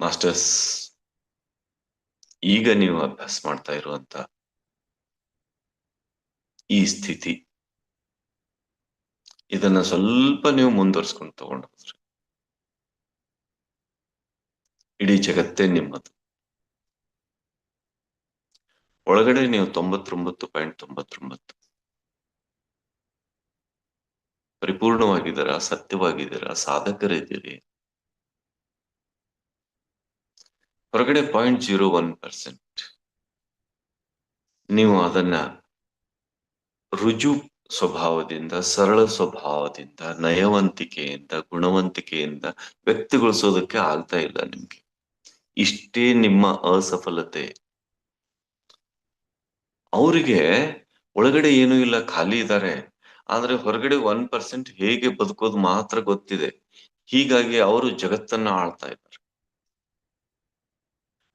Masters, ಈಗ ನೀವು ಅಭ್ಯಾಸ ಮಾಡ್ತಾ ಇರುವಂತ ಈ ಸ್ಥಿತಿ. ಇದನ್ನ ಸ್ವಲ್ಪ ನೀವು ಮುಂದುವರ್ಸ್ಕೊಂಡು ತಗೊಂಡು ಹೋದ್ರಿ ಇಡೀ ಜಗತ್ತೇ ನಿಮ್ಮದು. ಒಳಗಡೆ ನೀವು ತೊಂಬತ್ತೊಂಬತ್ತು ಪಾಯಿಂಟ್ ತೊಂಬತ್ತೊಂಬತ್ತು. ಪರಿಪೂರ್ಣವಾಗಿದ್ದೀರಾ, ಸತ್ಯವಾಗಿದ್ದೀರಾ, ಸಾಧಕರಿದ್ದೀರಿ. ಹೊರಗಡೆ ಪಾಯಿಂಟ್ ಜೀರೋ ಒನ್ ಪರ್ಸೆಂಟ್ ನೀವು ಅದನ್ನ ರುಜು ಸ್ವಭಾವದಿಂದ, ಸರಳ ಸ್ವಭಾವದಿಂದ, ನಯವಂತಿಕೆಯಿಂದ, ಗುಣವಂತಿಕೆಯಿಂದ ವ್ಯಕ್ತಗೊಳಿಸೋದಕ್ಕೆ ಆಗ್ತಾ ಇಲ್ಲ ನಿಮ್ಗೆ. ಇಷ್ಟೇ ನಿಮ್ಮ ಅಸಫಲತೆ. ಅವರಿಗೆ ಒಳಗಡೆ ಏನೂ ಇಲ್ಲ, ಖಾಲಿ ಇದ್ದಾರೆ ಆದ್ರೆ ಹೊರಗಡೆ ಒನ್ ಪರ್ಸೆಂಟ್ ಹೇಗೆ ಬದುಕೋದು ಮಾತ್ರ ಗೊತ್ತಿದೆ. ಹೀಗಾಗಿ ಅವರು ಜಗತ್ತನ್ನ ಆಳ್ತಾ ಇದ್ದಾರೆ.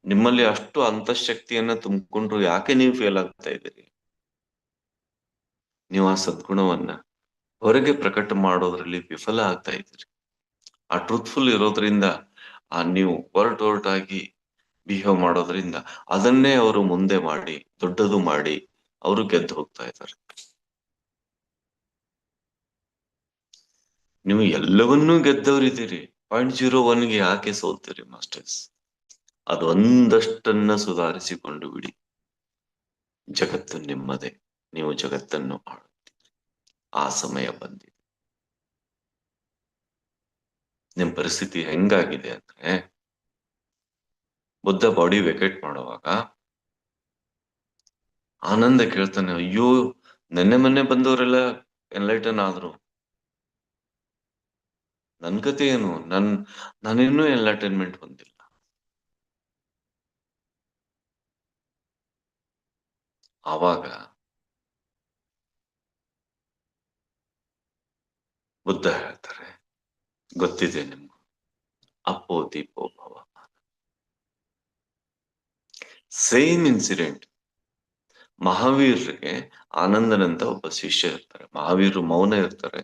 ನಿಮ್ಮಲ್ಲಿ ಅಷ್ಟು ಅಂತಃಶಕ್ತಿಯನ್ನ ತುಂಬಿಕೊಂಡ್ರು ಯಾಕೆ ನೀವು ಫೇಲ್ ಆಗ್ತಾ ಇದ್ದೀರಿ? ನೀವು ಆ ಸದ್ಗುಣವನ್ನ ಹೊರಗೆ ಪ್ರಕಟ ಮಾಡೋದ್ರಲ್ಲಿ ವಿಫಲ ಆಗ್ತಾ ಇದ್ದೀರಿ. ಆ ಟ್ರೂತ್ಫುಲ್ ಇರೋದ್ರಿಂದ, ಆ ನೀವು ಹೊರಟ್ ಹೊರಟಾಗಿ ಬಿಹೇವ್ ಮಾಡೋದ್ರಿಂದ ಅದನ್ನೇ ಅವರು ಮುಂದೆ ಮಾಡಿ, ದೊಡ್ಡದು ಮಾಡಿ ಅವರು ಗೆದ್ದು ಹೋಗ್ತಾ ಇದ್ದಾರೆ. ನೀವು ಎಲ್ಲವನ್ನೂ ಗೆದ್ದವರಿದ್ದೀರಿ. ಪಾಯಿಂಟ್ ಜೀರೋ ಒನ್ಗೆ ಯಾಕೆ ಸೋಲ್ತೀರಿ ಮಾಸ್ಟರ್ಸ್ ಅದೊಂದಷ್ಟನ್ನ ಸುಧಾರಿಸಿಕೊಂಡು ಬಿಡಿ. ಜಗತ್ತು ನಿಮ್ಮದೇ, ನೀವು ಜಗತ್ತನ್ನು ಆಳುತ್ತೀರಿ. ಆ ಸಮಯ ಬಂದಿದೆ. ನಿಮ್ ಪರಿಸ್ಥಿತಿ ಹೆಂಗಾಗಿದೆ ಅಂದ್ರೆ, ಬುದ್ಧ ಬಾಡಿ ವೆಕೇಟ್ ಮಾಡುವಾಗ ಆನಂದ ಕೇಳ್ತಾನೆ, ಅಯ್ಯೋ, ನೆನ್ನೆ ಮೊನ್ನೆ ಬಂದವರೆಲ್ಲ ಎನ್ಲೈಟನ್ ಆದ್ರು. ನನ್ ಕತೆ ಏನು? ನನ್, ನಾನಿನ್ನೂ ಎನ್ಲೈಟನ್ಮೆಂಟ್ ಹೊಂದಿಲ್ಲ. ಆವಾಗ ಬುದ್ಧ ಹೇಳ್ತಾರೆ, ಗೊತ್ತಿದೆ ನಿಮ್ಗೆ. ಅಪ್ಪೋ ದೀಪೋ ಭವ. ಸೇಮ್ ಇನ್ಸಿಡೆಂಟ್ ಮಹಾವೀರ್ಗೆ ಆನಂದನಂತ ಒಬ್ಬ ಶಿಷ್ಯ ಇರ್ತಾರೆ. ಮಹಾವೀರರು ಮೌನ ಇರ್ತಾರೆ.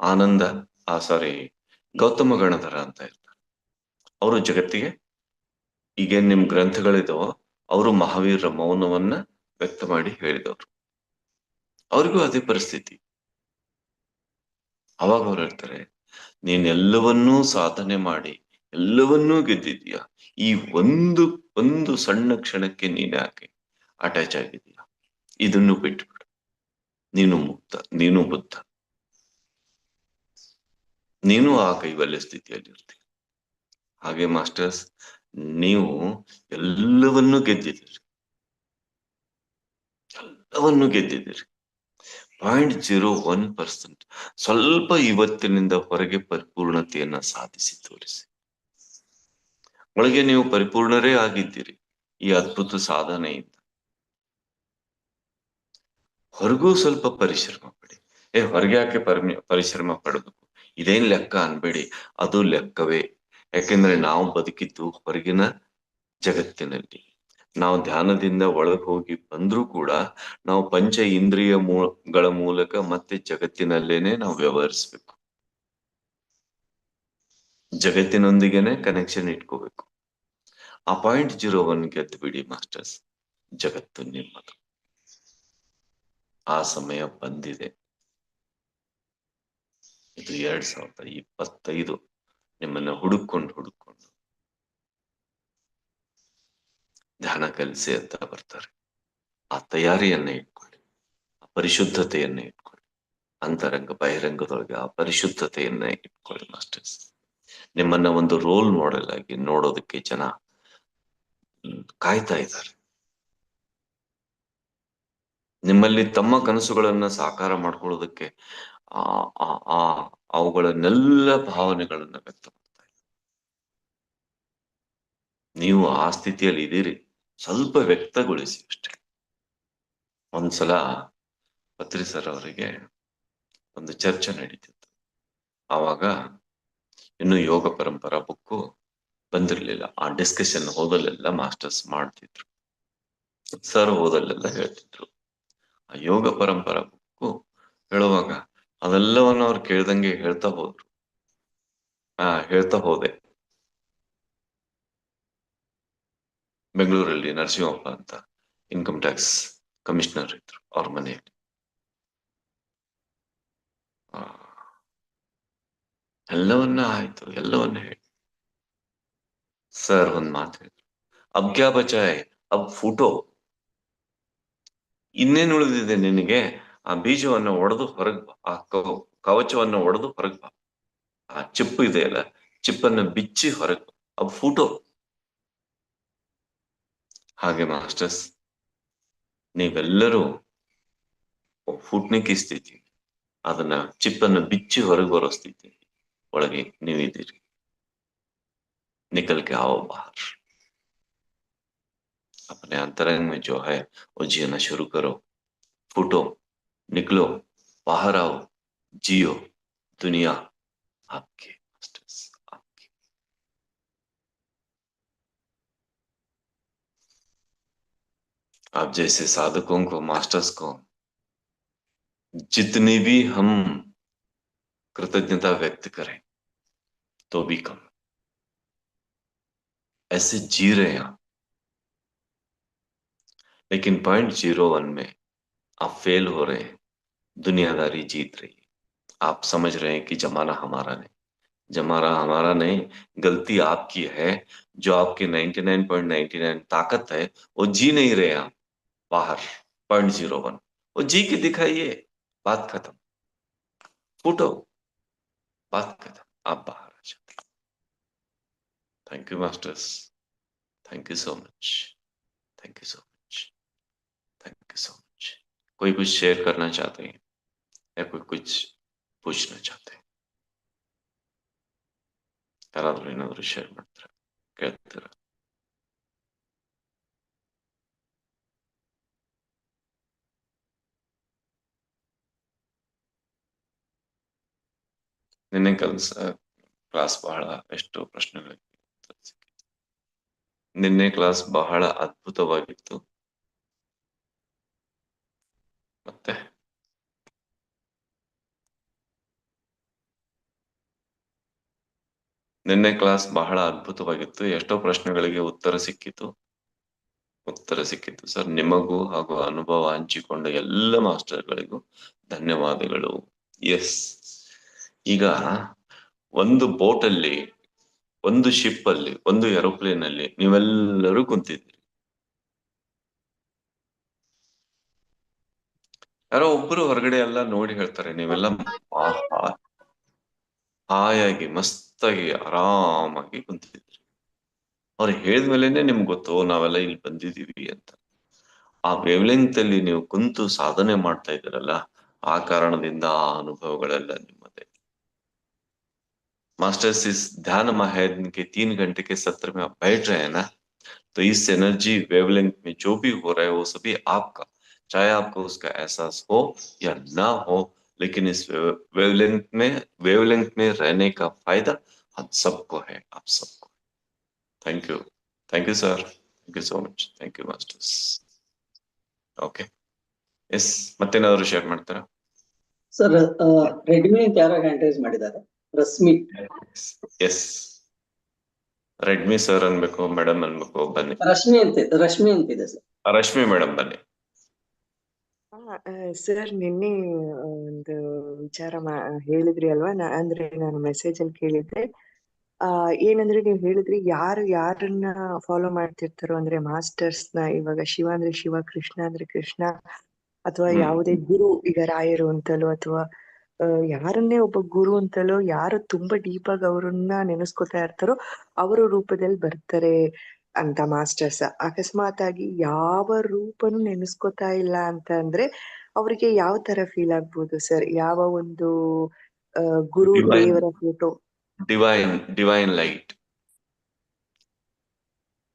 ಆನಂದ, ಆ ಸಾರಿ ಗೌತಮ ಗಣಧರ ಅಂತ ಇರ್ತಾರೆ. ಅವರು ಜಗತ್ತಿಗೆ ಈಗೇನ್ ನಿಮ್ ಗ್ರಂಥಗಳಿದಾವೋ ಅವರು ಮಹಾವೀರರ ಮೌನವನ್ನ ವ್ಯಕ್ತ ಮಾಡಿ ಹೇಳಿದವರು. ಅವ್ರಿಗೂ ಅದೇ ಪರಿಸ್ಥಿತಿ. ಅವಾಗ ಅವ್ರು ಹೇಳ್ತಾರೆ, ನೀನೆಲ್ಲವನ್ನೂ ಸಾಧನೆ ಮಾಡಿ, ಎಲ್ಲವನ್ನೂ ಗೆದ್ದಿದೀಯ ಈ ಒಂದು ಒಂದು ಸಣ್ಣ ಕ್ಷಣಕ್ಕೆ ನೀನ್ ಅಟ್ಯಾಚ್ ಆಗಿದೀಯ ಇದನ್ನು ಬಿಟ್ಬಿಡು. ನೀನು ಮುಕ್ತ, ನೀನು ಬುದ್ಧ. ನೀನು ಆ ಕೈವಲ್ಯ ಸ್ಥಿತಿಯಲ್ಲಿ ಹಾಗೆ ಮಾಸ್ಟರ್ಸ್ ನೀವು ಎಲ್ಲವನ್ನೂ ಗೆದ್ದಿದ್ದೀರಿ. ಎಲ್ಲವನ್ನೂ ಗೆದ್ದಿದ್ದೀರಿ. ಪಾಯಿಂಟ್ ಜೀರೋ ಒನ್ ಪರ್ಸೆಂಟ್ ಸ್ವಲ್ಪ ಇವತ್ತಿನಿಂದ ಹೊರಗೆ ಪರಿಪೂರ್ಣತೆಯನ್ನ ಸಾಧಿಸಿ ತೋರಿಸಿ. ಒಳಗೆ ನೀವು ಪರಿಪೂರ್ಣರೇ ಆಗಿದ್ದೀರಿ. ಈ ಅದ್ಭುತ ಸಾಧನೆಯಿಂದ. ಹೊರಗೂ ಸ್ವಲ್ಪ ಪರಿಶ್ರಮ ಪಡಿ. ಏ ಹೊರಗೆ ಯಾಕೆ ಪರಿಶ್ರಮ ಪಡಬೇಕು? ಇದೇನ್ ಲೆಕ್ಕ ಅನ್ಬೇಡಿ. ಅದು ಲೆಕ್ಕವೇ. ಯಾಕೆಂದ್ರೆ ನಾವು ಬದುಕಿದ್ದು ಹೊರಗಿನ ಜಗತ್ತಿನಲ್ಲಿ. ನಾವು ಧ್ಯಾನದಿಂದ ಒಳಗೆ ಹೋಗಿ ಬಂದ್ರೂ ಕೂಡ ನಾವು ಪಂಚ ಇಂದ್ರಿಯ ಗಳ ಮೂಲಕ ಮತ್ತೆ ಜಗತ್ತಿನಲ್ಲೇನೆ ನಾವು ವ್ಯವಹರಿಸ್ಬೇಕು. ಜಗತ್ತಿನೊಂದಿಗೆನೆ ಕನೆಕ್ಷನ್ ಇಟ್ಕೋಬೇಕು. ಆ ಪಾಯಿಂಟ್ ಜೀರೋ ಒನ್ ಗೆದ್ದು ಬಿಡಿ ಮಾಸ್ಟರ್ಸ್ ಜಗತ್ತು ನಿಮ್ಮದು. ಆ ಸಮಯ ಬಂದಿದೆ. ಇದು ಎರಡ್ ಸಾವಿರದ ಇಪ್ಪತ್ತೈದು. ನಿಮ್ಮನ್ನ ಹುಡುಕೊಂಡು ಹುಡುಕೊಂಡು ಧ್ಯಾನ ಕಲಿಸಿ ಅಂತ ಬರ್ತಾರೆ. ಆ ತಯಾರಿಯನ್ನ ಇಟ್ಕೊಳ್ಳಿ, ಆ ಪರಿಶುದ್ಧತೆಯನ್ನ ಇಟ್ಕೊಳ್ಳಿ, ಅಂತರಂಗ ಬಹಿರಂಗದೊಳಗೆ ಆ ಪರಿಶುದ್ಧತೆಯನ್ನ ಇಟ್ಕೊಳ್ಳಿ ಮಾಸ್ಟರ್ಸ್ ನಿಮ್ಮನ್ನ ಒಂದು ರೋಲ್ ಮಾಡೆಲ್ ಆಗಿ ನೋಡೋದಕ್ಕೆ ಜನ ಕಾಯ್ತಾ ಇದ್ದಾರೆ. ನಿಮ್ಮಲ್ಲಿ ತಮ್ಮ ಕನಸುಗಳನ್ನ ಸಾಕಾರ ಮಾಡ್ಕೊಳ್ಳೋದಕ್ಕೆ ಆ ಆ ಆ, ಅವುಗಳನ್ನೆಲ್ಲ ಭಾವನೆಗಳನ್ನ ವ್ಯಕ್ತ ಮಾಡ್ತಾ ನೀವು ಆ ಸ್ಥಿತಿಯಲ್ಲಿ ಇದ್ದೀರಿ. ಸ್ವಲ್ಪ ವ್ಯಕ್ತಗೊಳಿಸಿ ಅಷ್ಟೇ. ಒಂದ್ಸಲ ಪತ್ರಿ ಸರ್ ಅವರಿಗೆ ಒಂದು ಚರ್ಚೆ ನಡೀತಿತ್ತು. ಆವಾಗ ಇನ್ನು ಯೋಗ ಪರಂಪರಾ ಬುಕ್ಕು ಬಂದಿರ್ಲಿಲ್ಲ. ಆ ಡಿಸ್ಕಷನ್ ಹೋದಲ್ಲೆಲ್ಲ ಮಾಸ್ಟರ್ಸ್ ಮಾಡ್ತಿದ್ರು. ಸರ್ ಹೋದಲ್ಲೆಲ್ಲ ಹೇಳ್ತಿದ್ರು. ಆ ಯೋಗ ಪರಂಪರಾ ಬುಕ್ಕು ಹೇಳುವಾಗ ಅದೆಲ್ಲವನ್ನು ಅವ್ರು ಕೇಳ್ದಂಗೆ ಹೇಳ್ತಾ ಹೋದ್ರು. ಆ, ಹೇಳ್ತಾ ಹೋದೆ. ಬೆಂಗಳೂರಲ್ಲಿ ನರಸಿಂಹಪ್ಪ ಅಂತ ಇನ್ಕಮ್ ಟ್ಯಾಕ್ಸ್ ಕಮಿಷನರ್ ಇದ್ರು ಅವ್ರ ಮನೆಯಲ್ಲಿ. ಎಲ್ಲವನ್ನ ಆಯ್ತು, ಎಲ್ಲವನ್ನ ಹೇಳಿ. ಸರ್ ಒಂದ್ ಮಾತು ಹೇಳಿದ್ರು ಅಬ್ ಕ್ಯಾ ಬಚಾಯ್ ಅಬ್ ಫೋಟೋ. ಇನ್ನೇನು ಉಳಿದಿದೆ ನಿನಗೆ? ಆ ಬೀಜವನ್ನ ಒಡೆದು ಹೊರಗ್ ಬಾ ಆ ಕವ- ಕವಚವನ್ನ ಒಡೆದು ಹೊರಗ್ ಬಾ ಆ ಚಿಪ್ಪು ಇದೆಯಲ್ಲ ಚಿಪ್ಪನ್ನ ಬಿಚ್ಚಿ ಹೊರಗ್ ಬಾ ಅಬ್ ಫೋಟೋ ಹಾಗೆ ಮಾಸ್ಟರ್ಸ್ ನೀವೆಲ್ಲರೂ ಫುಟ್ನಿಕ್ ಸ್ಥಿತಿ ಅದನ್ನ ಚಿಪ್ಪನ್ನು ಬಿಚ್ಚಿ ಹೊರಗೆ ಬರೋ ಸ್ಥಿತಿ ಒಳಗೆ ನೀವಿದ್ದೀರಿ निकल के आओ बाहर अपने अंतरंग में जो है वो जीना शुरू करो फूटो निकलो, बाहर आओ, जियो, दुनिया, आपके आप जैसे साधकों को मास्टर्स को, जितनी भी हम कृतज्ञता व्यक्त करें तो भी कम। ऐसे जी रहे हैं लेकिन पॉइंट ज़ीरो वन में आप फेल हो रहे हैं, दुनियादारी जीत रही है। आप समझ रहे हैं कि जमाना हमारा नहीं। जमाना हमारा नहीं, गलती आपकी है, जो आपकी 99.99 ताकत है, वो जी नहीं रहे आप। बाहर पॉइंट ज़ीरो वन वो जी के दिखाइए। बात खत्म। फूटो। बात खत्म। आप बाहर आ जाते thank you masters thank you so much thank you so much thank you so much कोई कुछ शेयर करना चाहते हैं या कोई कुछ पूछना चाहते हैं ಯಾರಾದ್ರೂ ಏನಾದ್ರು ಶೇರ್ ಮಾಡ್ತಾರೆ ಕೇಳ್ತೀರಾ ನಿನ್ನೆ ಕಲ್ಸ ಕ್ಲಾಸ್ ಬಹಳ ಎಷ್ಟು ಪ್ರಶ್ನೆಗಳಿಗೆ ಉತ್ತರ ಸಿಕ್ಕಿತು. ನಿನ್ನೆ ಕ್ಲಾಸ್ ಬಹಳ ಅದ್ಭುತವಾಗಿತ್ತು ಮತ್ತೆ? ನಿನ್ನೆ ಕ್ಲಾಸ್ ಬಹಳ ಅದ್ಭುತವಾಗಿತ್ತು. ಎಷ್ಟೋ ಪ್ರಶ್ನೆಗಳಿಗೆ ಉತ್ತರ ಸಿಕ್ಕಿತು. ಉತ್ತರ ಸಿಕ್ಕಿತ್ತು ಸರ್, ನಿಮಗೂ ಹಾಗೂ ಅನುಭವ ಹಂಚಿಕೊಂಡ ಎಲ್ಲ ಮಾಸ್ಟರ್ಗಳಿಗೂ ಧನ್ಯವಾದಗಳು. ಎಸ್. ಈಗ ಒಂದು ಬೋಟಲ್ಲಿ, ಒಂದು ಶಿಪ್ ಅಲ್ಲಿ ಒಂದು ಏರೋಪ್ಲೇನ್ ಅಲ್ಲಿ ನೀವೆಲ್ಲರೂ ಕುಂತಿದ್ದೀರಿ. ಯಾರೋ ಒಬ್ಬರು ಹೊರಗಡೆ ಎಲ್ಲ ನೋಡಿ ಹೇಳ್ತಾರೆ ನೀವೆಲ್ಲ ಆಹಾ, ಹಾಯಾಗಿ ಮಸ್ತಾಗಿ ಆರಾಮಾಗಿ ಕುಂತಿದ್ರಿ ಅವ್ರು ಹೇಳಿದ್ಮೇಲೆನೆ ನಿಮ್ಗೆ ಗೊತ್ತು ಓ, ನಾವೆಲ್ಲ ಇಲ್ಲಿ ಬಂದಿದೀವಿ ಅಂತ ಆ ವೇವ್ಲೆಂತ್ ಅಲ್ಲಿ ನೀವು ಕುಂತು ಸಾಧನೆ ಮಾಡ್ತಾ ಇದ್ದೀರಲ್ಲ ಆ ಕಾರಣದಿಂದ ಆ ಅನುಭವಗಳೆಲ್ಲ ನಿಮ್ಮದೇ मास्टर्स इस ध्यान महायज्ञ के तीन घंटे के सत्र में आप बैठ रहे हैं ना तो इस एनर्जी वेवलेंथ में जो भी हो रहा है वो सभी आपका चाहे आपको उसका एहसास हो या ना हो लेकिन इस वेवलेंथ में वेवलेंथ में रहने का फायदा हम सबको है आप सबको thank you thank you sir thank you so much thank you masters okay yes ಮತ್ತೇನಾದ್ರು share ಮಾಡ್ತಾರಾ ಸರ್ ರೆಡ್ಮಿ ಅಂತ ಯಾರೋ ಹ್ಯಾಂಡ್ ಮಾಡಿದ್ದಾರೆ ರಶ್ಮಿ ಎಸ್ ರೆಡ್ಮಿ ಸರ್ ಅನ್ಬೇಕು ಮೇಡಮ್ ಅನ್ಬೇಕು ಬನ್ನಿ ರಶ್ಮಿ ಅಂತ ರಶ್ಮಿ ಅಂತಿದೆ ಸರ್ ರಶ್ಮಿ ಮೇಡಮ್ ಬನ್ನಿ ಸರ್ ನಿನ್ನೆ ಒಂದು ವಿಚಾರ ಮಾ ಹೇಳಿದ್ರಿ ಅಲ್ವಾ? ನಾ ಅಂದ್ರೆ ನಾನು ಮೆಸೇಜ್ ಅಲ್ಲಿ ಕೇಳಿದ್ದೆ. ಆ ಏನಂದ್ರೆ ನೀವು ಹೇಳಿದ್ರಿ ಯಾರು ಯಾರನ್ನ ಫಾಲೋ ಮಾಡ್ತಿರ್ತಾರೋ ಅಂದ್ರೆ ಮಾಸ್ಟರ್ಸ್ನ ಇವಾಗ ಶಿವ ಅಂದ್ರೆ ಶಿವ ಕೃಷ್ಣ ಅಂದ್ರೆ ಕೃಷ್ಣ ಅಥವಾ ಯಾವುದೇ ಗುರು ಈಗ ರಾಯರು ಅಂತಲೋ ಅಥವಾ ಯಾರನ್ನೇ ಒಬ್ಬ ಗುರು ಅಂತಲೋ ಯಾರು ತುಂಬಾ ಡೀಪ್ ಆಗಿ ಅವರನ್ನ ನೆನೆಸ್ಕೊತಾ ಇರ್ತಾರೋ ಅವರ ರೂಪದಲ್ಲಿ ಬರ್ತಾರೆ. ಅಂತ ಮಾಸ್ಟರ್ಸ್ ಅಕಸ್ಮಾತ್ ಆಗಿ ಯಾವ ರೂಪನು ನೆನೆಸ್ಕೊತಾ ಇಲ್ಲ ಅಂತ ಅಂದ್ರೆ ಅವ್ರಿಗೆ ಯಾವ ತರ ಫೀಲ್ ಆಗ್ಬೋದು ಸರ್ ಯಾವ ಒಂದು ಗುರು ದೇವರ ಫೋಟೋ ಡಿವೈನ್ ಡಿವೈನ್ ಲೈಟ್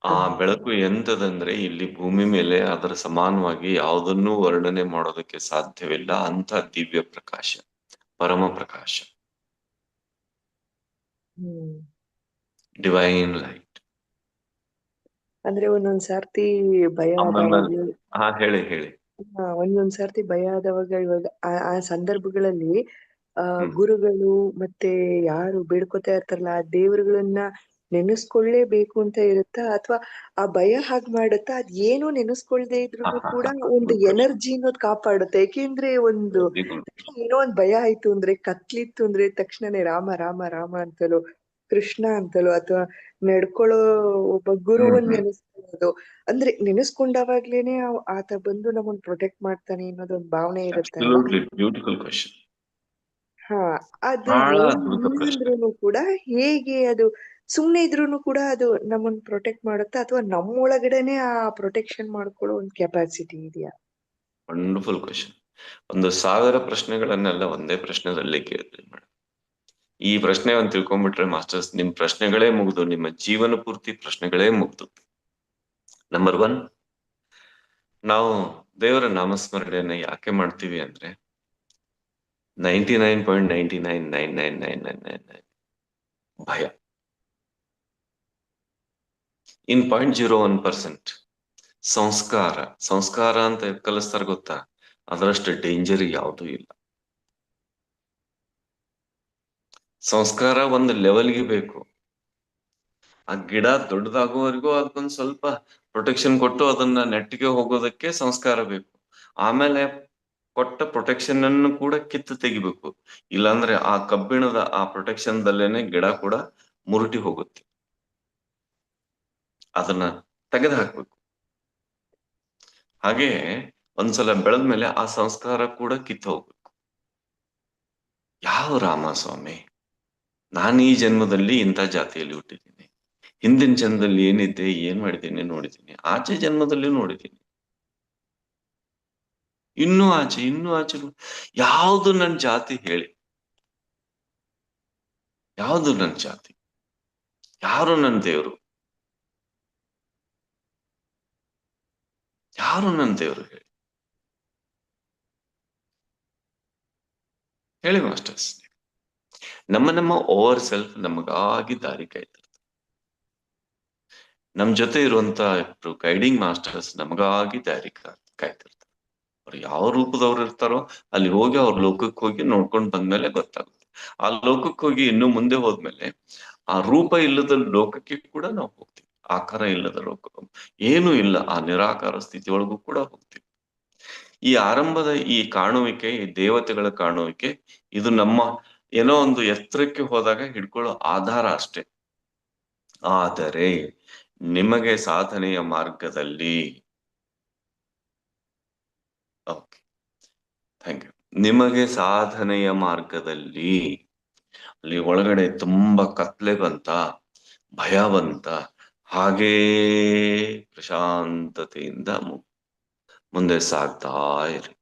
ಆ ಬೆಳಕು ಎಂತದಂದ್ರೆ ಇಲ್ಲಿ ಭೂಮಿ ಮೇಲೆ ಅದರ ಸಮಾನವಾಗಿ ಯಾವುದನ್ನೂ ವರ್ಣನೆ ಮಾಡೋದಕ್ಕೆ ಸಾಧ್ಯವಿಲ್ಲ ಅಂತ ದಿವ್ಯ ಪ್ರಕಾಶ ಪರಮ ಪ್ರಕಾಶ. ಡಿವೈನ್ ಲೈಟ್ ಅಂದ್ರೆ ಒಂದೊಂದ್ ಸರ್ತಿ ಭಯ ಹಾ ಹೇಳಿ ಹೇಳಿ. ಒಂದೊಂದ್ ಸರ್ತಿ ಭಯ ಆದವಾಗ ಇವಾಗ ಆ ಆ ಸಂದರ್ಭಗಳಲ್ಲಿ ಆ ಹ್ಮ್. ಗುರುಗಳು ಮತ್ತೆ ಯಾರು ಬೇಡ್ಕೊತಾ ಇರ್ತಾರಲ್ಲ ಆ ದೇವರುಗಳನ್ನ ನೆನೆಸ್ಕೊಳ್ಳೇಬೇಕು ಅಂತ ಇರುತ್ತಾ? ಅಥವಾ ಆ ಭಯ ಹಾಗ್ ಮಾಡುತ್ತಾ? ಅದ್ ಏನು ನೆನೆಸ್ಕೊಳ್ದೆ ಇದ್ರು ಕೂಡ ಒಂದು ಎನರ್ಜಿ ಅನ್ನೋದು ಕಾಪಾಡುತ್ತೆ. ಯಾಕೆಂದ್ರೆ ಒಂದು ಏನೋ ಒಂದ್ ಭಯ ಆಯ್ತು ಅಂದ್ರೆ ಕತ್ಲಿತ್ತು ಅಂದ್ರೆ ತಕ್ಷಣನೇ ರಾಮ ರಾಮ ರಾಮ ಅಂತಲೋ ಕೃಷ್ಣ ಅಂತಲೋ ಅಥವಾ ನಡ್ಕೊಳ್ಳೋ ಒಬ್ಬ ಗುರುವನ್ ನೆನೆಸ್ಕೊಳ್ಳೋದು. ಅಂದ್ರೆ ನೆನೆಸ್ಕೊಂಡಾವಾಗ್ಲೇನೆ ಆತ ಬಂದು ನಮ್ಮನ್ನ ಪ್ರೊಟೆಕ್ಟ್ ಮಾಡ್ತಾನೆ ಅನ್ನೋದೊಂದ್ ಭಾವನೆ ಇರುತ್ತೆ ಹಾ ಅದು ಕೂಡ ಹೇಗೆ ಅದು ಸುಮ್ನೆ ಇದ್ರೂನು ಕೂಡ ಅದು ನಮ್ಮನ್ನ ಪ್ರೊಟೆಕ್ಟ್ ಮಾಡುತ್ತಾ ಅಥವಾ ನಮ್ಮೊಳಗಡೆನೆ ಆ ಪ್ರೊಟೆಕ್ಷನ್ ಮಾಡ್ಕೊಳ್ಳೋ ಒಂದ್ ಕೆಪಾಸಿಟಿ ಇದೆಯಾ? ವಂಡರ್ಫುಲ್ ಕ್ವಶನ್ ಒಂದು ಸಾವಿರ ಪ್ರಶ್ನೆಗಳನ್ನೆಲ್ಲ ಒಂದೇ ಪ್ರಶ್ನೆದಲ್ಲಿ ಕೇಳಿದ್ರಿ ಮೇಡಮ್. ಈ ಪ್ರಶ್ನೆ ಒಂದು ತಿಳ್ಕೊಂಡ್ಬಿಟ್ರೆ ಮಾಸ್ಟರ್ಸ್, ನಿಮ್ ಪ್ರಶ್ನೆಗಳೇ ಮುಗ್ದು, ನಿಮ್ಮ ಜೀವನ ಪೂರ್ತಿ ಪ್ರಶ್ನೆಗಳೇ ಮುಗ್ದು. ನಂಬರ್ ಒನ್ ನಾವು ದೇವರ ನಾಮಸ್ಮರಣೆಯನ್ನ ಯಾಕೆ ಮಾಡ್ತೀವಿ ಅಂದ್ರೆ ninety nine point ninety nine nine nine nine nine nine nine ಭಯ. In point zero one percent ಸಂಸ್ಕಾರ ಸಂಸ್ಕಾರ ಅಂತ ಕಲಿಸ್ತಾರ ಗೊತ್ತಾ? ಅದರಷ್ಟು ಡೇಂಜರ್ ಯಾವುದೂ ಇಲ್ಲ. ಸಂಸ್ಕಾರ ಒಂದು ಲೆವೆಲ್ಗೆ ಬೇಕು. ಆ ಗಿಡ ದೊಡ್ಡದಾಗುವವರೆಗೂ ಅದಕ್ಕೊಂದ್ ಸ್ವಲ್ಪ ಪ್ರೊಟೆಕ್ಷನ್ ಕೊಟ್ಟು ಅದನ್ನ ನೆಟ್ಟಿಗೆ ಹೋಗೋದಕ್ಕೆ ಸಂಸ್ಕಾರ ಬೇಕು. ಆಮೇಲೆ ಕೊಟ್ಟ ಪ್ರೊಟೆಕ್ಷನ್ ಅನ್ನು ಕೂಡ ಕಿತ್ತು ತೆಗಿಬೇಕು. ಇಲ್ಲಾಂದ್ರೆ ಆ ಕಬ್ಬಿಣದ ಆ ಪ್ರೊಟೆಕ್ಷನ್ ದಲ್ಲೇನೆ ಗಿಡ ಕೂಡ ಮುರುಟಿ ಹೋಗುತ್ತೆ. ಅದನ್ನ ತೆಗೆದು ಹಾಕ್ಬೇಕು ಹಾಗೆ ಒಂದ್ಸಲ ಬೆಳೆದ್ಮೇಲೆ ಆ ಸಂಸ್ಕಾರ ಕೂಡ ಕಿತ್ತು ಹೋಗ್ಬೇಕು. ಯಾವ ರಾಮಸ್ವಾಮಿ ನಾನು ಈ ಜನ್ಮದಲ್ಲಿ ಇಂಥ ಜಾತಿಯಲ್ಲಿ ಹುಟ್ಟಿದ್ದೀನಿ. ಹಿಂದಿನ ಜನ್ಮದಲ್ಲಿ ಏನಿದ್ದೆ ಏನ್ ಮಾಡಿದ್ದೀನಿ ನೋಡಿದ್ದೀನಿ. ಆಚೆ ಜನ್ಮದಲ್ಲಿ ನೋಡಿದ್ದೀನಿ. ಇನ್ನೂ ಆಚೆ ಇನ್ನೂ ಆಚೆ ಯಾವುದು ನನ್ನ ಜಾತಿ ಹೇಳಿ. ಯಾವುದು ನನ್ನ ಜಾತಿ? ಯಾರು ನನ್ನ ದೇವರು? ಯಾರು ನನ್ನ ದೇವರು ಹೇಳಿ? ಹೇಳಿ ಮಾಸ್ಟರ್ಸ್. ನಮ್ಮ ನಮ್ಮ ಓವರ್ ಸೆಲ್ಫ್ ನಮಗಾಗಿ ದಾರಿ ಕಾಯ್ತಿರ್ತಾರೆ ನಮ್ ಜೊತೆ ಇರುವಂತ ಗೈಡಿಂಗ್ ಮಾಸ್ಟರ್ಸ್ ನಮಗಾಗಿ ದಾರಿ ಕಾಯ್ತಿರ್ತಾರೆ. ಅವ್ರು ಯಾವ ರೂಪದವ್ರು ಇರ್ತಾರೋ ಅಲ್ಲಿ ಹೋಗಿ ಅವ್ರ ಲೋಕಕ್ಕೆ ಹೋಗಿ ನೋಡ್ಕೊಂಡು ಬಂದ್ಮೇಲೆ ಗೊತ್ತಾಗುತ್ತೆ. ಆ ಲೋಕಕ್ಕೆ ಹೋಗಿ ಇನ್ನು ಮುಂದೆ ಹೋದ್ಮೇಲೆ ಆ ರೂಪ ಇಲ್ಲದ ಲೋಕಕ್ಕೆ ಕೂಡ ನಾವು ಹೋಗ್ತೀವಿ. ಆಕಾರ ಇಲ್ಲದ ಲೋಕ ಏನೂ ಇಲ್ಲ. ಆ ನಿರಾಕಾರ ಸ್ಥಿತಿಯೊಳಗೂ ಕೂಡ ಹೋಗ್ತೀವಿ. ಈ ಆರಂಭದ ಈ ಕಾಣುವಿಕೆ, ಈ ದೇವತೆಗಳ ಕಾಣುವಿಕೆ, ಇದು ನಮ್ಮ ಏನೋ ಒಂದು ಎತ್ತರಕ್ಕೆ ಹೋದಾಗ ಹಿಡ್ಕೊಳ್ಳೋ ಆಧಾರ ಅಷ್ಟೇ. ಆದರೆ ನಿಮಗೆ ಸಾಧನೆಯ ಮಾರ್ಗದಲ್ಲಿ ಓಕೆ ಥ್ಯಾಂಕ್ ಯು ನಿಮಗೆ ಸಾಧನೆಯ ಮಾರ್ಗದಲ್ಲಿ ಅಲ್ಲಿ ಒಳಗಡೆ ತುಂಬಾ ಕತ್ಲೆ ಬಂತ, ಭಯ ಬಂತ, ಹಾಗೇ ಪ್ರಶಾಂತತೆಯಿಂದ ಮುಂದೆ ಸಾಗ್ತಾ ಇರಿ.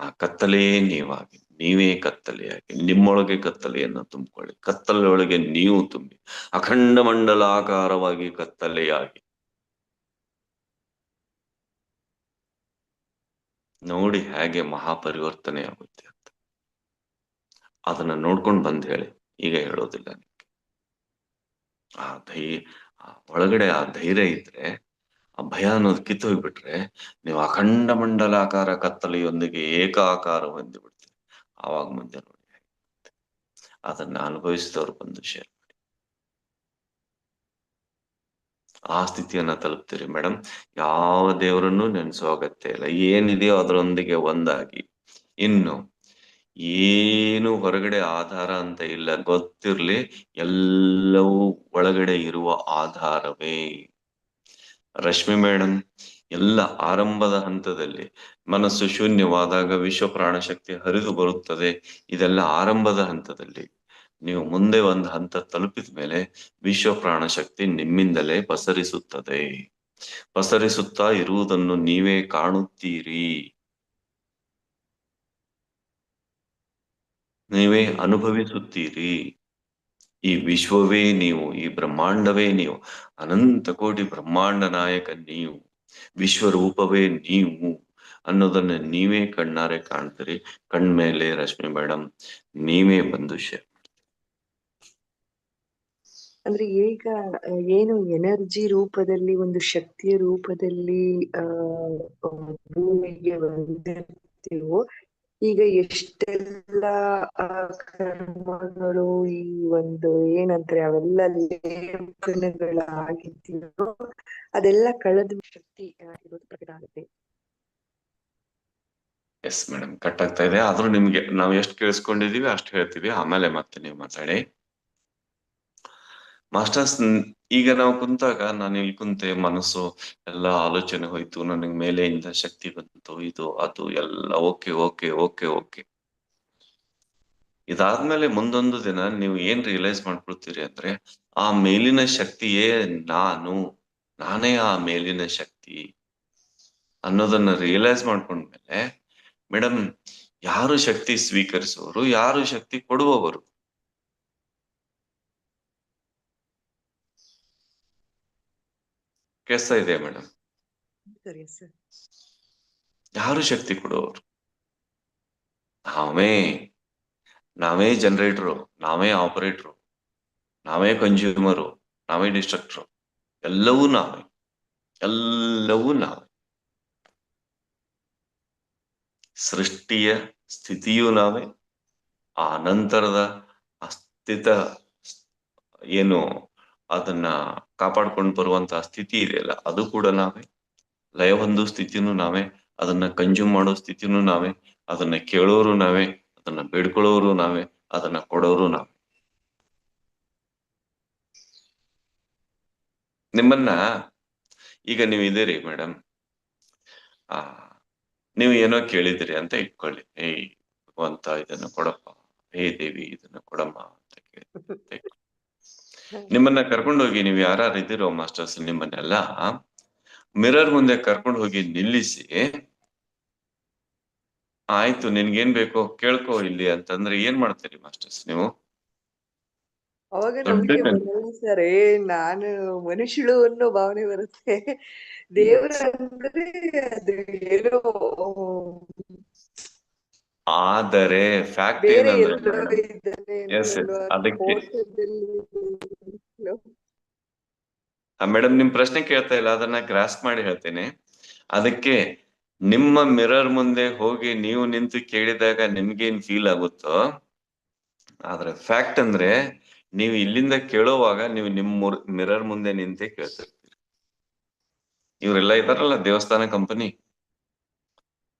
ಆ ಕತ್ತಲೇ ನೀವಾಗಿ ನೀವೇ ಕತ್ತಲೆಯಾಗಿ, ನಿಮ್ಮೊಳಗೆ ಕತ್ತಲೆಯನ್ನು ತುಂಬಿಕೊಳ್ಳಿ. ಕತ್ತಲೆಯೊಳಗೆ ನೀವು ತುಂಬಿ, ಅಖಂಡ ಮಂಡಲಾಕಾರವಾಗಿ ಕತ್ತಲೆಯಾಗಿ. ನೋಡಿ ಹೇಗೆ ಮಹಾಪರಿವರ್ತನೆ ಆಗುತ್ತೆ ಅಂತ. ಅದನ್ನ ನೋಡ್ಕೊಂಡು ಬಂದ್ ಹೇಳಿ, ಈಗ ಹೇಳೋದಿಲ್ಲ ನಿಮ್ಗೆ. ಆ ಧೈ ಒಳಗಡೆ ಆ ಧೈರ್ಯ ಇದ್ರೆ, ಆ ಭಯ ಅನ್ನೋದು ಕಿತ್ತೋಗ್ಬಿಟ್ರೆ, ನೀವು ಅಖಂಡ ಮಂಡಲಾಕಾರ ಕತ್ತಲೆಯೊಂದಿಗೆ ಏಕಾಕಾರ ಹೊಂದಿ ಬಿಡ್ತೀರಿ ಆವಾಗ ಮುಂದೆ ನೋಡಿ ಅದನ್ನ ಅನುಭವಿಸಿದವರು ಬಂದು ಶೇರ್ ಮಾಡಿ. ಆ ಸ್ಥಿತಿಯನ್ನ ತಲುಪ್ತೀರಿ ಮೇಡಮ್ ಯಾವ ದೇವರನ್ನು ನೆನೆಸೋ ಅಗತ್ಯ ಇಲ್ಲ. ಏನಿದೆಯೋ ಅದರೊಂದಿಗೆ ಒಂದಾಗಿ. ಇನ್ನು ಏನು ಹೊರಗಡೆ ಆಧಾರ ಅಂತ ಇಲ್ಲ. ಗೊತ್ತಿರ್ಲಿ, ಎಲ್ಲವೂ ಒಳಗಡೆ ಇರುವ ಆಧಾರವೇ. ರಶ್ಮಿ ಮೇಡಮ್ ಎಲ್ಲ ಆರಂಭದ ಹಂತದಲ್ಲಿ ಮನಸ್ಸು ಶೂನ್ಯವಾದಾಗ ವಿಶ್ವ ಪ್ರಾಣಶಕ್ತಿ ಹರಿದು ಬರುತ್ತದೆ. ಇದೆಲ್ಲ ಆರಂಭದ ಹಂತದಲ್ಲಿ. ನೀವು ಮುಂದೆ ಒಂದು ಹಂತ ತಲುಪಿದ ಮೇಲೆ ವಿಶ್ವ ಪ್ರಾಣಶಕ್ತಿ ನಿಮ್ಮಿಂದಲೇ ಪಸರಿಸುತ್ತದೆ. ಪಸರಿಸುತ್ತಾ ಇರುವುದನ್ನು ನೀವೇ ಕಾಣುತ್ತೀರಿ. ನೀವೇ ಅನುಭವಿಸುತ್ತೀರಿ. ಈ ವಿಶ್ವವೇ ನೀವು, ಈ ಬ್ರಹ್ಮಾಂಡವೇ ನೀವು, ಅನಂತ ಕೋಟಿ ಬ್ರಹ್ಮಾಂಡ ನಾಯಕ ನೀವು. ವಿಶ್ವರೂಪವೇ ನೀವು ಅನ್ನೋದನ್ನ ನೀವೇ ಕಣ್ಣಾರೆ ಕಾಣ್ತೀರಿ, ಕಣ್ಮೇಲೆ ರಶ್ಮಿ ಮೇಡಮ್ ನೀವೇ ಬಂದು ಶೇರ್ ಅಂದ್ರೆ ಈಗ ಏನು ಎನರ್ಜಿ ರೂಪದಲ್ಲಿ, ಒಂದು ಶಕ್ತಿಯ ರೂಪದಲ್ಲಿ ಭೂಮಿಗೆ ಬಂದಿರ್ತೀವೋ, ಈಗ ಎಷ್ಟೆಲ್ಲ ಕರ್ಮಗಳು ಈ ಒಂದು ಏನಂತಾರೆ, ಅವೆಲ್ಲ ಲೇಪನಗಳಾಗಿದ್ದೀರೋ ಅದೆಲ್ಲ ಕಳೆದ ಶಕ್ತಿ ಇರೋದು ಪ್ರಕಟ ಆಗುತ್ತೆ. ಎಸ್ ಮೇಡಮ್ ಕಟ್ ಆಗ್ತಾ ಇದೆ. ಆದ್ರೂ ನಿಮ್ಗೆ, ನಾವು ಎಷ್ಟು ಕೇಳಿಸ್ಕೊಂಡಿದೀವಿ ಅಷ್ಟು ಹೇಳ್ತೀವಿ. ಆಮೇಲೆ ಮತ್ತೆ ನೀವು ಮಾತಾಡಿ. ಮಾಸ್ಟರ್ಸ್ ಈಗ ನಾವು ಕುಂತಾಗ ನಾನು ಇಲ್ಲಿ ಕುಂತೆ, ಮನಸ್ಸು ಎಲ್ಲ ಆಲೋಚನೆ ಹೋಯ್ತು, ನನಗೆ ಮೇಲೆಯಿಂದ ಶಕ್ತಿ ಬಂತು, ಇದು, ಅದು, ಎಲ್ಲ ಓಕೆ ಓಕೆ ಓಕೆ ಓಕೆ ಇದಾದ್ಮೇಲೆ ಮುಂದೊಂದು ದಿನ ನೀವು ಏನ್ ರಿಯಲೈಸ್ ಮಾಡ್ಕೊಳ್ತೀರಿ ಅಂದ್ರೆ ಆ ಮೇಲಿನ ಶಕ್ತಿಯೇ ನಾನು ನಾನೇ ಆ ಮೇಲಿನ ಶಕ್ತಿ ಅನ್ನೋದನ್ನ ರಿಯಲೈಸ್ ಮಾಡ್ಕೊಂಡ್ಮೇಲೆ ಮೇಡಮ್ ಯಾರು ಶಕ್ತಿ ಸ್ವೀಕರಿಸುವವರು ಯಾರು ಶಕ್ತಿ ಕೊಡುವವರು? ಕೆಲಸ ಇದೆ ಮೇಡಮ್ ಯಾರು ಶಕ್ತಿ ಕೊಡುವವರು? ನಾವೇ. ನಾವೇ ಜನರೇಟ್ರು ನಾವೇ ಆಪರೇಟ್ರು ನಾವೇ ಕನ್ಸ್ಯೂಮರು ನಾವೇ ಡಿಸ್ಟ್ರಕ್ಟ್ರು ಎಲ್ಲವೂ ನಾವೇ ಎಲ್ಲವೂ ನಾವೇ. ಸೃಷ್ಟಿಯ ಸ್ಥಿತಿಯೂ ನಾವೇ, ಆ ನಂತರದ ಏನು ಅದನ್ನ ಕಾಪಾಡ್ಕೊಂಡು ಬರುವಂತಹ ಸ್ಥಿತಿ ಇದೆಯಲ್ಲ ಅದು ಕೂಡ ನಾವೇ. ಲಯ ಹೊಂದೋ ಸ್ಥಿತಿನೂ ನಾವೇ, ಅದನ್ನ ಕಂಜ್ಯೂಮ್ ಮಾಡೋ ಸ್ಥಿತಿನೂ ನಾವೇ, ಅದನ್ನ ಕೇಳೋರು ನಾವೇ ಅದನ್ನ ಬೇಡ್ಕೊಳ್ಳೋರು ನಾವೇ, ಅದನ್ನ ಕೊಡೋರು ನಾವೇ. ನಿಮ್ಮನ್ನ, ಈಗ ನೀವು ಇದೀರಿ ಮೇಡಮ್ ಆ, ನೀವು ಏನೋ ಕೇಳಿದಿರಿ ಅಂತ ಇಟ್ಕೊಳ್ಳಿ. ಏಯ್ ಭಗವಂತ ಇದನ್ನ ಕೊಡಪ್ಪ. ಹೇ ದೇವಿ ಇದನ್ನ ಕೊಡಮ್ಮ ಅಂತ ಕೇಳಿ ನಿಮ್ಮನ್ನ ಕರ್ಕೊಂಡು ಹೋಗಿ ನೀವು ಯಾರು ಇದ್ದೀರೋ ಮಾಸ್ಟರ್ಸ್ ನಿಮ್ಮನ್ನೆಲ್ಲ, ಮಿರರ್ ಮುಂದೆ ಕರ್ಕೊಂಡು ಹೋಗಿ ನಿಲ್ಲಿಸಿ ಆಯ್ತು ನಿನ್ಗೇನ್ ಬೇಕೋ? ಕೇಳ್ಕೋ ಇಲ್ಲಿ ಅಂತಂದ್ರೆ ಏನ್ ಮಾಡ್ತೀರಿ ಮಾಸ್ಟರ್ಸ್ ನೀವು? ಅವಾಗ ನಮ್ಗೆ ಬರಲ್ಲ ಸರ್ ನಾನು ಮನುಷ್ಯಳು ಅನ್ನೋ ಭಾವನೆ ಬರುತ್ತೆ. ದೇವರ ಅಂದ್ರೆ ಅದು ಏನೋ ಆದರೆ ಫ್ಯಾಕ್ಟ್ ಬೇರೆ ಏನಂದ್ರೆ ಎಲ್ಲೋ ಇದ್ದಾನೆ. ಅದಕ್ಕೆ- ಮೇಡಮ್ ನಿಮ್ ಪ್ರಶ್ನೆ ಕೇಳ್ತಾ ಇಲ್ಲ ಅದನ್ನ ಗ್ರಾಸ್ ಮಾಡಿ ಹೇಳ್ತೇನೆ. ಅದಕ್ಕೆ ನಿಮ್ಮ ಮಿರರ್ ಮುಂದೆ ಹೋಗಿ ನೀವು ನಿಂತು ಕೇಳಿದಾಗ ನಿಮ್ಗೇನ್ ಫೀಲ್ ಆಗುತ್ತೋ? ಆದ್ರೆ ಫ್ಯಾಕ್ಟ್ ಅಂದ್ರೆ ನೀವು ಇಲ್ಲಿಂದ ಕೇಳೋವಾಗ ನೀವು ನಿಮ್ಮ ಮಿರರ್ ಮುಂದೆ ನಿಂತೇ ಕೇಳ್ತಿರ್ತೀರಿ. ಇವರೆಲ್ಲ ಇದಾರಲ್ಲ ದೇವಸ್ಥಾನ ಕಂಪನಿ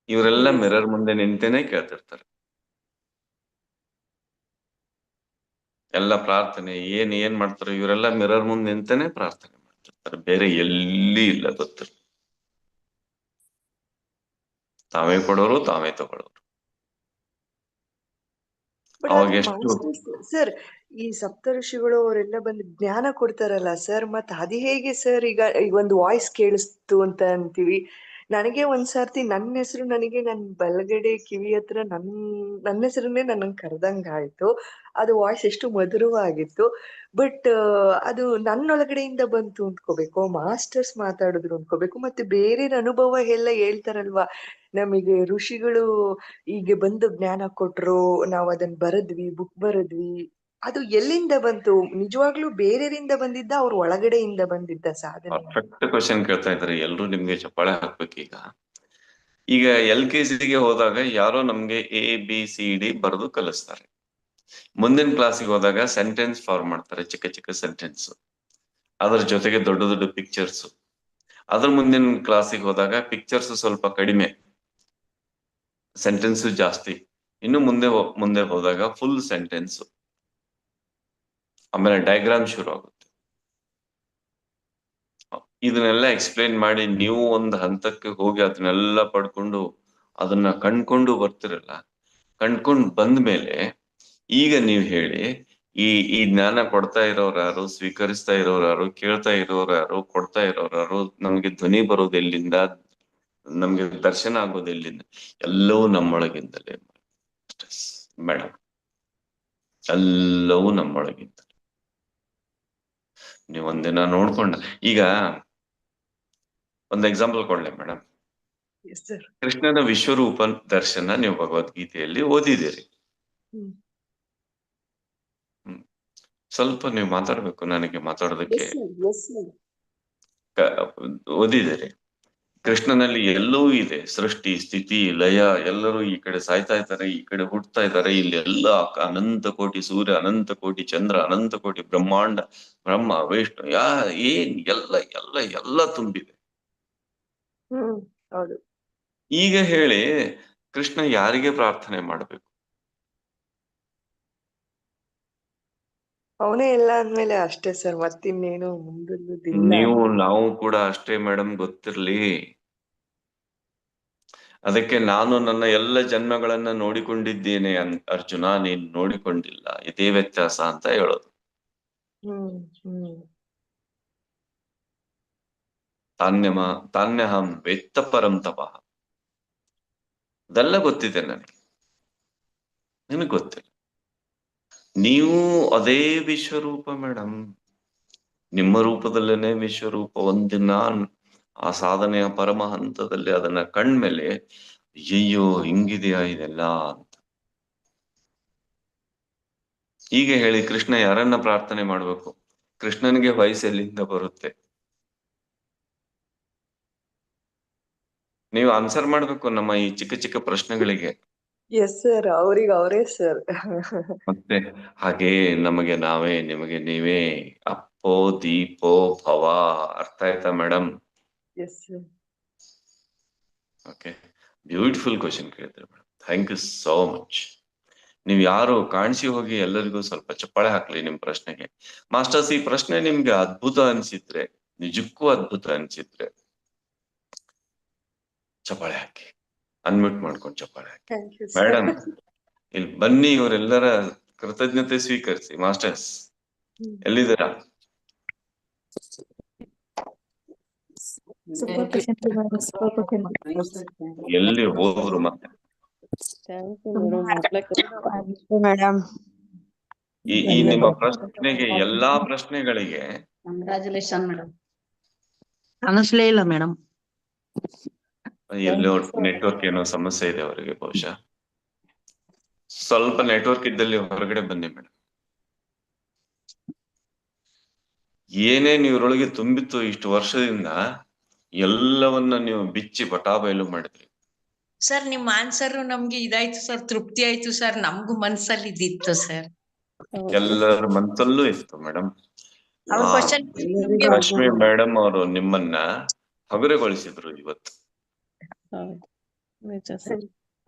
ಇವರೆಲ್ಲ ಮಿರರ್ ಮುಂದೆ ನಿಂತೇನೆ ಕೇಳ್ತಿರ್ತಾರೆ. ಎಲ್ಲ ಪ್ರಾರ್ಥನೆ, ಏನ್ ಏನ್ ಮಾಡ್ತಾರೆ ಇವರೆಲ್ಲ ಮಿರರ್ ಮುಂದೆ ನಿಂತೇನೆ ಪ್ರಾರ್ಥನೆ ಮಾಡ್ತಿರ್ತಾರೆ. ಬೇರೆ ಎಲ್ಲಿ ಇಲ್ಲ ಗೊತ್ತು ತಾವೇ ಕೊಡೋರು ತಾವೇ ತಗೊಳ್ಳೋರು. ಸರ್ ಈ ಸಪ್ತಋಷಿಗಳು ಅವರೆಲ್ಲ ಬಂದು ಜ್ಞಾನ ಕೊಡ್ತಾರಲ್ಲ ಸರ್ ಮತ್ ಅದು ಹೇಗೆ ಸರ್ ಈಗ ಈಗ ಒಂದು ವಾಯ್ಸ್ ಕೇಳಿಸ್ತು ಅಂತ ಅಂತೀವಿ. ನನಗೆ ಒಂದ್ಸರ್ತಿ ನನ್ನ ಹೆಸರು ನನಗೆ ನನ್ನ ಬಲಗಡೆ ಕಿವಿ ಹತ್ರ ನನ್ ನನ್ನ ಹೆಸರನ್ನೇ ನನಗೆ ಕರೆದಂಗ ಆಯ್ತು. ಅದು ವಾಯ್ಸ್ ಎಷ್ಟು ಮಧುರವಾಗಿತ್ತು. ಬಟ್ ಅದು ನನ್ನೊಳಗಡೆಯಿಂದ ಬಂತು ಅಂದ್ಕೋಬೇಕು, ಮಾಸ್ಟರ್ಸ್ ಮಾತಾಡಿದ್ರು ಅಂದ್ಕೋಬೇಕು, ಮತ್ತೆ ಬೇರೆ ಅನುಭವ ಎಲ್ಲ ಹೇಳ್ತಾರಲ್ವಾ? ನಮಗೆ ಋಷಿಗಳು ಹೀಗೆ ಬಂದು ಜ್ಞಾನ ಕೊಟ್ರು, ನಾವು ಅದನ್ನ ಬರದ್ವಿ, ಬುಕ್ ಬರದ್ವಿ. ಅದು ಎಲ್ಲಿಂದ ಬಂತು? ನಿಜವಾಗ್ಲೂ ಬೇರೆಯವರಿಂದ ಬಂದಿದ್ದ ಅವ್ರ ಒಳಗಡೆಯಿಂದ ಬಂದಿದ್ದ ಸಾಧನೆ? ಪರ್ಫೆಕ್ಟ್ ಕ್ವಶನ್ ಕೇಳ್ತಾ ಇದ್ದಾರೆ. ಎಲ್ರು ನಿಮ್ಗೆ ಚಪ್ಪಾಳೆ ಹಾಕ್ಬೇಕೀಗ ಈಗ. ಎಲ್ ಕೆ ಜಿಗೆ ಹೋದಾಗ ಯಾರೋ ನಮ್ಗೆ ಎ ಬಿ ಸಿ ಡಿ ಬರೆದು ಕಲಿಸ್ತಾರೆ. ಮುಂದಿನ ಕ್ಲಾಸಿಗೆ ಹೋದಾಗ ಸೆಂಟೆನ್ಸ್ ಫಾರ್ಮ್ ಮಾಡ್ತಾರೆ. ಚಿಕ್ಕ ಚಿಕ್ಕ ಸೆಂಟೆನ್ಸ್ ಅದ್ರ ಜೊತೆಗೆ ದೊಡ್ಡ ದೊಡ್ಡ ಪಿಕ್ಚರ್ಸ್ ಅದ್ರ ಮುಂದಿನ ಕ್ಲಾಸಿಗೆ ಹೋದಾಗ ಪಿಕ್ಚರ್ಸ್ ಸ್ವಲ್ಪ ಕಡಿಮೆ. ಸೆಂಟೆನ್ಸ್ ಜಾಸ್ತಿ. ಇನ್ನು ಮುಂದೆ ಮುಂದೆ ಹೋದಾಗ ಫುಲ್ ಸೆಂಟೆನ್ಸ್ ಆಮೇಲೆ ಡಯಾಗ್ರಾಮ್ ಶುರು ಆಗುತ್ತೆ. ಇದನ್ನೆಲ್ಲ ಎಕ್ಸ್ಪ್ಲೇನ್ ಮಾಡಿ ನೀವು ಒಂದು ಹಂತಕ್ಕೆ ಹೋಗಿ ಅದನ್ನೆಲ್ಲ ಪಡ್ಕೊಂಡು ಅದನ್ನ ಕಂಡ್ಕೊಂಡು ಬರ್ತಿರಲ್ಲ, ಕಂಡ್ಕೊಂಡು ಬಂದ ಮೇಲೆ ಈಗ ನೀವ್ ಹೇಳಿ, ಈ ಈ ಜ್ಞಾನ ಕೊಡ್ತಾ ಇರೋರು ಯಾರು, ಸ್ವೀಕರಿಸ್ತಾ ಇರೋರು ಯಾರು, ಕೇಳ್ತಾ ಇರೋರು ಯಾರು, ಕೊಡ್ತಾ ಇರೋರು ಯಾರು, ನಮ್ಗೆ ಧ್ವನಿ ಬರೋದು ಎಲ್ಲಿಂದ, ನಮ್ಗೆ ದರ್ಶನ ಆಗೋದು ಎಲ್ಲಿಂದ, ಎಲ್ಲವೂ ನಮ್ಮೊಳಗಿಂದಲೇ ಮೇಡಮ್ ಎಲ್ಲವೂ ನಮ್ಮೊಳಗಿಂದ ನೀವು ಒಂದಿನ ನೋಡ್ಕೊಂಡ ಈಗ ಒಂದು ಎಕ್ಸಾಂಪಲ್ ಕೊಡ್ಲೆ ಮೇಡಮ್ ಕೃಷ್ಣನ ವಿಶ್ವರೂಪ ದರ್ಶನ ನೀವು ಭಗವದ್ಗೀತೆಯಲ್ಲಿ ಓದಿದಿರಿ. ಸ್ವಲ್ಪ ನೀವು ಮಾತಾಡ್ಬೇಕು ನನಗೆ ಮಾತಾಡೋದಕ್ಕೆ ಓದಿದಿರಿ ಕೃಷ್ಣನಲ್ಲಿ ಎಲ್ಲವೂ ಇದೆ. ಸೃಷ್ಟಿ ಸ್ಥಿತಿ ಲಯ ಎಲ್ಲರೂ ಈ ಕಡೆ ಸಾಯ್ತಾ ಇದ್ದಾರೆ ಈ ಕಡೆ ಹುಟ್ಟತಾ ಇದ್ದಾರೆ. ಇಲ್ಲಿ ಎಲ್ಲ ಅನಂತ ಕೋಟಿ ಸೂರ್ಯ ಅನಂತ ಕೋಟಿ ಚಂದ್ರ ಅನಂತ ಕೋಟಿ ಬ್ರಹ್ಮಾಂಡ ಬ್ರಹ್ಮ ವಿಷ್ಣು ಯಾ ಏನ್ ಎಲ್ಲ ಎಲ್ಲ ಎಲ್ಲ ತುಂಬಿದೆ. ಈಗ ಹೇಳಿ ಕೃಷ್ಣ ಯಾರಿಗೆ ಪ್ರಾರ್ಥನೆ ಮಾಡ್ಬೇಕು? ಅವನೇ ಇಲ್ಲ ಅಂದ್ಮೇಲೆ ಅಷ್ಟೇ ಸರ್ ಮತ್ತಿನ್ನೇನು ನೀವು ನಾವು ಕೂಡ ಅಷ್ಟೇ ಮೇಡಮ್ ಗೊತ್ತಿರ್ಲಿ. ಅದಕ್ಕೆ ನಾನು ನನ್ನ ಎಲ್ಲ ಜನ್ಮಗಳನ್ನ ನೋಡಿಕೊಂಡಿದ್ದೇನೆ ಅರ್ಜುನ ನೀನ್ ನೋಡಿಕೊಂಡಿಲ್ಲ. ಇದೇ ವ್ಯತ್ಯಾಸ ಅಂತ ಹೇಳೋದು. ತಾನ್ಯಮ ತಾನ್ಯಹಂ ವೇತ್ತ ಪರಂ ತಪ. ಅದೆಲ್ಲ ಗೊತ್ತಿದೆ ನನಗೆ. ನಿನಗೆ ಗೊತ್ತಿಲ್ಲ? ನೀವು ಅದೇ ವಿಶ್ವರೂಪ ಮೇಡಮ್ ನಿಮ್ಮ ರೂಪದಲ್ಲೇನೆ ವಿಶ್ವರೂಪ. ಒಂದಿನ ಆ ಸಾಧನೆಯ ಪರಮ ಹಂತದಲ್ಲಿ ಅದನ್ನ ಕಂಡ್ಮೇಲೆ ಅಯ್ಯೋ ಹಿಂಗಿದೆಯಾ ಇದೆಲ್ಲ ಅಂತ. ಈಗ ಹೇಳಿ ಕೃಷ್ಣ ಯಾರನ್ನ ಪ್ರಾರ್ಥನೆ ಮಾಡ್ಬೇಕು? ಕೃಷ್ಣನಿಗೆ ವಯಸ್ಸು ಎಲ್ಲಿಂದ ಬರುತ್ತೆ? ನೀವು ಆನ್ಸರ್ ಮಾಡ್ಬೇಕು ನಮ್ಮ ಈ ಚಿಕ್ಕ ಚಿಕ್ಕ ಪ್ರಶ್ನೆಗಳಿಗೆ. ಎಸ್ ಸರ್ ಅವ್ರಿಗೆ ಅವರೇ ಸರ್ ಮತ್ತೆ ಹಾಗೆ ನಮಗೆ ನಾವೇ ನಿಮಗೆ ನೀವೇ ಅಪ್ಪೋ ದೀಪೋ ಭವ ಅರ್ಥ ಆಯ್ತಾ madam yes sir okay beautiful question ಕೇಳಿದ್ರೆ madam thank you so much ನೀವು ಯಾರು ಕಾಣಿಸಿ ಹೋಗಿ ಎಲ್ಲರಿಗೂ ಸ್ವಲ್ಪ ಚಪ್ಪಾಳೆ ಹಾಕ್ಲಿ ನಿಮ್ ಪ್ರಶ್ನೆಗೆ. ಮಾಸ್ಟರ್ಸ್ ಈ ಪ್ರಶ್ನೆ ನಿಮ್ಗೆ ಅದ್ಭುತ ಅನ್ಸಿದ್ರೆ ನಿಜಕ್ಕೂ ಅದ್ಭುತ ಅನ್ಸಿದ್ರೆ ಚಪ್ಪಾಳೆ ಹಾಕಿ. ಅನ್ಮ್ಯೂಟ್ ಮಾಡ್ಕೊಂಡು ಚಪ್ಪಾಳೆ ಹಾಕಿ. ಥ್ಯಾಂಕ್ ಯು ಮೇಡಮ್ ಇಲ್ಲಿ ಬನ್ನಿ ಇವರೆಲ್ಲರ ಕೃತಜ್ಞತೆ ಸ್ವೀಕರಿಸಿ. ಮಾಸ್ಟರ್ಸ್ ಎಲ್ಲಿದ್ದೀರಾ? ಎಲ್ಲಿ ಹೋದ್ರು ಮತ್ತೆ? ಈ ಈ ನಿಮ್ಮ ಪ್ರಶ್ನೆಗೆ ಎಲ್ಲಾ ಪ್ರಶ್ನೆಗಳಿಗೆ ಕಂಗ್ರಾಚುಲೇಷನ್ ಮೇಡಮ್ ಕಾಣಿಸ್ಲೇ ಇಲ್ಲ ಮೇಡಮ್ ಎಲ್ಲೋ ನೆಟ್ವರ್ಕ್ ಏನೋ ಸಮಸ್ಯೆ ಇದೆ ಅವರಿಗೆ ಬಹುಶಃ. ಸ್ವಲ್ಪ ನೆಟ್ವರ್ಕ್ ಇದ್ದಲ್ಲಿ ಹೊರಗಡೆ ಬನ್ನಿ ಮೇಡಮ್. ಏನೇನ್ ನೀವರೊಳಗೆ ತುಂಬಿತ್ತು ಇಷ್ಟು ವರ್ಷದಿಂದ ಎಲ್ಲವನ್ನ ನೀವು ಬಿಚ್ಚಿ ಬಟಾಬಯಲು ಮಾಡಿದ್ರಿ. ಸರ್ ನಿಮ್ಮ ಆನ್ಸರ್ ನಮ್ಗೆ ಇದಾಯ್ತು ಸರ್ ತೃಪ್ತಿ ಆಯ್ತು ಸರ್ ನಮ್ಗೂ ಮನ್ಸಲ್ಲಿ ಇದಿತ್ತು ಸರ್. ಎಲ್ಲರ ಮನ್ಸಲ್ಲೂ ಇತ್ತು ಮೇಡಮ್. ಲಕ್ಷ್ಮಿ ರಶ್ಮಿ ಮೇಡಮ್ ಅವರು ನಿಮ್ಮನ್ನ ಹಗುರಗೊಳಿಸಿದ್ರು ಇವತ್ತು.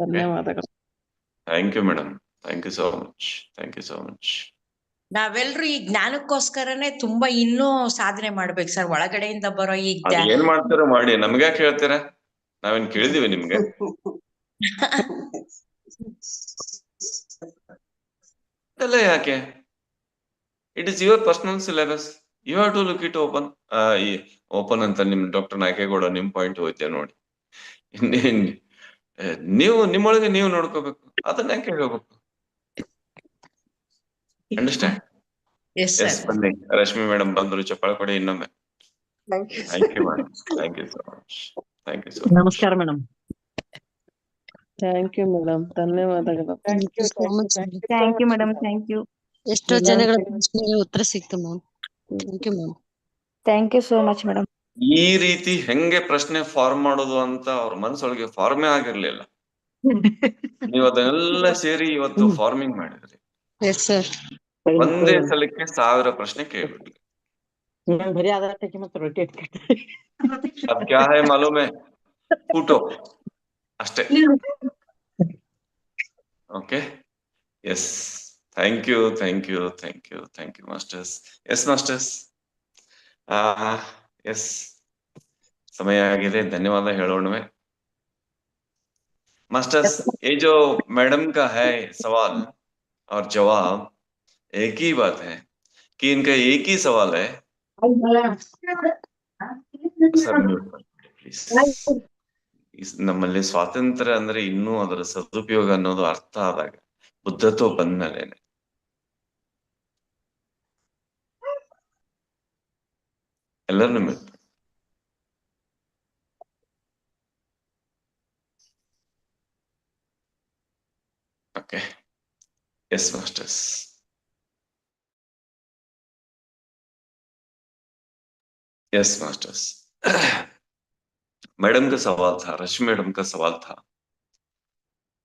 ಧನ್ಯವಾದಗಳು. Thank you madam thank you so much thank you so much ನಾವೆಲ್ರು ಈ ಜ್ಞಾನಕ್ಕೋಸ್ಕರನೇ ತುಂಬಾ ಇನ್ನೂ ಸಾಧನೆ ಮಾಡ್ಬೇಕು ಸರ್. ಒಳಗಡೆಯಿಂದ ಬರೋ ಈ ಅದ್ ಏನ್ ಮಾಡ್ತಾರ ಮಾಡಿ. ನಮ್ಗ್ಯಾಕೆ ಹೇಳ್ತೀರಾ? ನಾವೇನ್ ಕೇಳಿದೀವಿ ನಿಮ್ಗೆ. ಯಾಕೆ? It is your personal syllabus you have to look it open ಈ ಓಪನ್ ಅಂತ ನಿಮ್ ಡಾಕ್ಟರ್ ನಾಯಕೇಗೌಡ ನಿಮ್ ಪಾಯಿಂಟ್ ಹೋಯ್ತೆ ನೋಡಿ. ನೀವು ನಿಮ್ಮೊಳಗೆ ನೀವು ನೋಡ್ಕೋಬೇಕು. ಅದನ್ನ ಯಾಕೆ ಹೇಳ್ಬೇಕು? ಅಂಡರ್ಸ್ಟ್ಯಾಂಡ್ ಎಸ್ ಬನ್ನಿ. ರಶ್ಮಿ ಮೇಡಮ್ ಬಂದ್ರು ಚಪ್ಪಾಳ ಕೊಡಿ ಇನ್ನೊಮ್ಮೆ. Thank you thank you madam thank you so much thank you so ನಮಸ್ಕಾರ ಮೇಡಮ್ ಥ್ಯಾಂಕ್ ಯು ಮೇಡಮ್ ಧನ್ಯವಾದಗಳು. Thank you so much thank you madam thank you ಎಷ್ಟೋ ಜನಗಳ ಪ್ರಶ್ನೆಗೆ ಉತ್ತರ ಸಿಕ್ತು ma'am thank you ma'am thank you so much madam ಈ ರೀತಿ ಹೆಂಗೆ ಪ್ರಶ್ನೆ ಫಾರ್ಮ್ ಮಾಡೋದು ಅಂತ ಅವ್ರ ಮನಸ್ಸೊಳಗೆ ಫಾರ್ಮೇ ಆಗಿರ್ಲಿಲ್ಲ. ನೀವು ಅದನ್ನೆಲ್ಲ ಸೇರಿ ಇವತ್ತು ಫಾರ್ಮಿಂಗ್ ಮಾಡಿದ್ರಿ. ಒಂದೇ ಸಲಕ್ಕೆ ಸಾವಿರ ಪ್ರಶ್ನೆ ಕೇಳ್ಬಿಟ್ರಿ. ಅದ್ ಕ್ಯಾ ಹೈ ಮಾಲೂಮ್? ಫೋಟೋ ಅಷ್ಟೇ. Okay yes thank you thank you thank you thank you masters yes masters S ಸಮಯ ಆಗಿದೆ ಧನ್ಯವಾದ ಹೇಳೋಣವೆ मास्टर्स ये जो मैडम का है सवाल और जवाब एक ही बात है कि इनका एक ही सवाल है ಸರ್ ಪ್ಲೀಸ್ ನಮ್ಮಲ್ಲಿ ಸ್ವಾತಂತ್ರ್ಯ ಅಂದ್ರೆ ಇನ್ನೂ ಅದರ ಸದುಪಯೋಗ ಅನ್ನೋದು ಅರ್ಥ ಆದಾಗ ಬುದ್ಧತ್ವ ಬಂದ್ಮೇಲೆನೆ alignment. Okay. Yes, masters. Yes masters madam का सवाल था रश्मि मैडम का सवाल था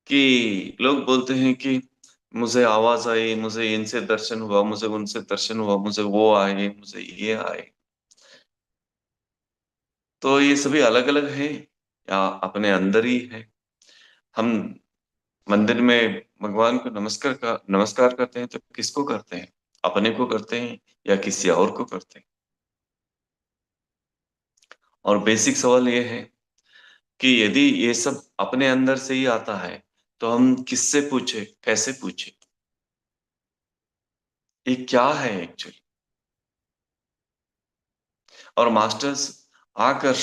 कि लोग बोलते हैं कि मुझे आवाज़ आई मुझे इनसे दर्शन हुआ मुझे उनसे दर्शन हुआ मुझे वो आए मुझे ये आए तो ये सभी अलग अलग है या अपने अंदर ही है? हम मंदिर में भगवान को नमस्कार का, नमस्कार करते हैं तो किसको करते हैं? अपने को करते हैं या किसी और को करते हैं? और बेसिक सवाल ये है कि यदि ये सब अपने अंदर से ही आता है तो हम किससे पूछे, कैसे पूछे? ये क्या है एक्चुअली और मास्टर्स आकर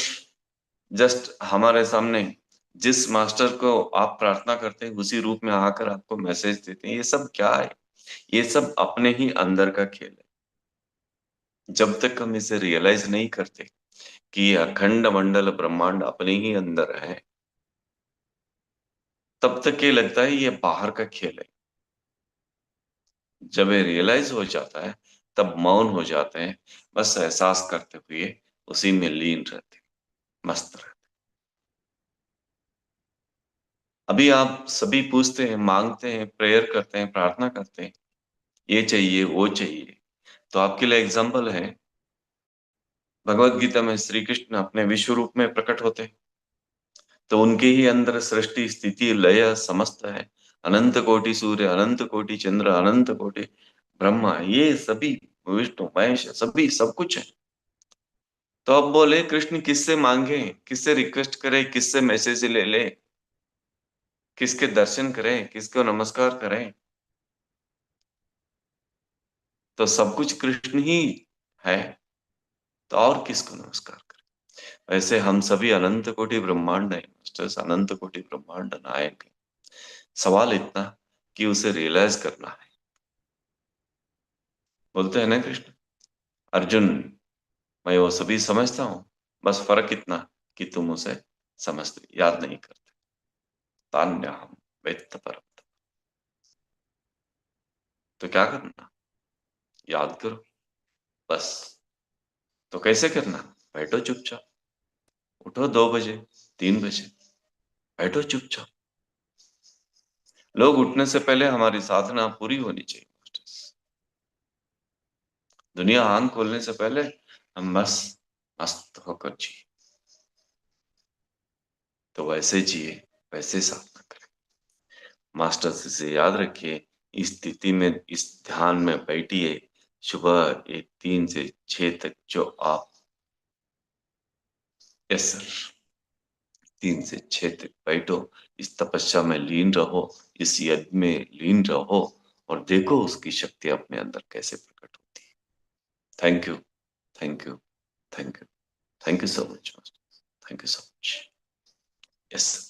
जस्ट हमारे सामने, जिस मास्टर को आप प्रार्थना करते हैं, उसी रूप में आकर आपको मैसेज देते हैं, ये सब क्या है? ये सब अपने ही अंदर का खेल है। जब तक हम इसे रियलाइज़ नहीं करते कि अखंड मंडल ब्रह्मांड अपने ही अंदर है, तब तक ये लगता है ये बाहर का खेल है। जब ये रियलाइज़ हो जाता है, तब मौन हो जाते हैं, बस एहसास करते हुए उसी में लीन रहते मस्त रहते अभी आप सभी पूछते हैं मांगते हैं प्रेयर करते हैं प्रार्थना करते हैं ये चाहिए वो चाहिए तो आपके लिए एग्ज़ाम्पल है भगवत गीता में श्री कृष्ण अपने विश्व रूप में प्रकट होते हैं तो उनके ही अंदर सृष्टि स्थिति लय समस्त है अनंत कोटि सूर्य अनंत कोटि चंद्र अनंत कोटि ब्रह्मा ये सभी विष्णु महेश सभी सब कुछ है तो अब बोले, कृष्ण किससे मांगे? किससे रिक्वेस्ट करे? किससे मैसेज ले ले? किसके दर्शन करें? किसको नमस्कार करें? तो सब कुछ कृष्ण ही है। तो और किसको नमस्कार करें? वैसे हम सभी अनंत कोटि ब्रह्मांड है, मास्टर्स। अनंत कोटि ब्रह्मांड नायक है। सवाल इतना कि उसे रियलाइज़ करना है। बोलते हैं ना कृष्ण? अर्जुन मैं वो सभी समझता हूँ, बस फ़र्क इतना कि तुम उसे समझते याद नहीं करते। हम वेत्त परम तो क्या करना? याद करो। बस। तो कैसे करना? बैठो चुपचाप। उठो दो बजे, तीन बजे। बैठो चुपचाप। लोग उठने से पहले हमारी साधना पूरी होनी चाहिए दुनिया आँख खोलने से पहले हम बस, मस्त होकर जिए। तो वैसे जिए, वैसे साधना करें। मास्टर से याद रखिए, इस स्थिति में, इस ध्यान में बैठिए, सुबह एक तीन से छह तक जो आप यस सर तीन से छह तक बैठो, इस तपस्या में लीन रहो, इस यज्ञ में लीन रहो और देखो उसकी शक्ति अपने अंदर कैसे प्रकट होती है। Thank you Thank you. Thank you. Thank you so much, Master. Thank you so much. Yes.